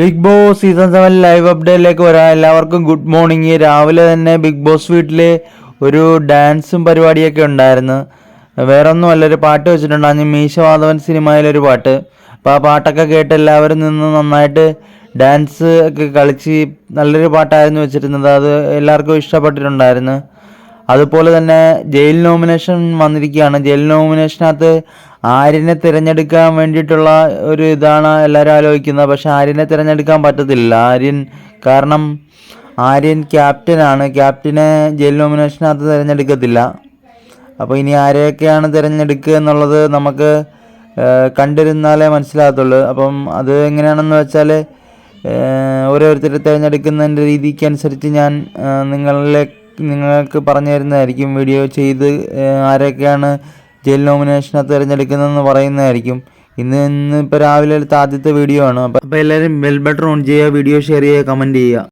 Bigg Boss season seven live അപ്ഡേറ്റിലേക്ക് വരാം. എല്ലാവർക്കും good morning രാവിലെ തന്നെ ബിഗ് ബോസ് വീട്ടിൽ ഒരു ഡാൻസും പരിപാടിയൊക്കെ ഉണ്ടായിരുന്നു. വേറെ ഒന്നുമല്ല ഒരു പാട്ട് വെച്ചിട്ടുണ്ടായിരുന്നു. മീശവാധവൻ സിനിമയിലൊരു പാട്ട്. അപ്പോൾ ആ പാട്ടൊക്കെ കേട്ട് എല്ലാവരും നിന്ന് നന്നായിട്ട് ഡാൻസ് ഒക്കെ കളിച്ച് നല്ലൊരു പാട്ടായിരുന്നു വെച്ചിരുന്നത്. അത് എല്ലാവർക്കും ഇഷ്ടപ്പെട്ടിട്ടുണ്ടായിരുന്നു. അതുപോലെ തന്നെ ജയിൽ നോമിനേഷൻ വന്നിരിക്കുകയാണ്. ജയിൽ നോമിനേഷനകത്ത് ആര്യനെ തിരഞ്ഞെടുക്കാൻ വേണ്ടിയിട്ടുള്ള ഒരു ഇതാണ് എല്ലാവരും ആലോചിക്കുന്നത്. പക്ഷെ ആര്യനെ തിരഞ്ഞെടുക്കാൻ പറ്റത്തില്ല. ആര്യൻ കാരണം ആര്യൻ ക്യാപ്റ്റനാണ് ക്യാപ്റ്റനെ ജയിൽ നോമിനേഷനകത്ത് തിരഞ്ഞെടുക്കത്തില്ല. അപ്പോൾ ഇനി ആരെയൊക്കെയാണ് തിരഞ്ഞെടുക്കുക എന്നുള്ളത് നമുക്ക് കണ്ടിരുന്നാലേ മനസ്സിലാകത്തുള്ളൂ. അപ്പം അത് എങ്ങനെയാണെന്ന് വെച്ചാൽ ഓരോരുത്തരെ തിരഞ്ഞെടുക്കുന്നതിന്റെ രീതിക്ക് അനുസരിച്ച് ഞാൻ ഏഹ്, നിങ്ങളിലെ നിങ്ങൾക്ക് പറഞ്ഞു തരുന്നതായിരിക്കും വീഡിയോ ചെയ്ത് ആരൊക്കെയാണ് ജയിൽ നോമിനേഷനകത്ത് തിരഞ്ഞെടുക്കുന്നതെന്ന് പറയുന്നതായിരിക്കും. ഇന്ന് ഇന്ന് ഇപ്പോൾ രാവിലെ എടുത്ത ആദ്യത്തെ വീഡിയോ ആണ്. അപ്പോൾ എല്ലാവരും ബെൽ ബട്ടൺ ഓൺ ചെയ്യുക വീഡിയോ ഷെയർ ചെയ്യുക കമന്റ് ചെയ്യുക.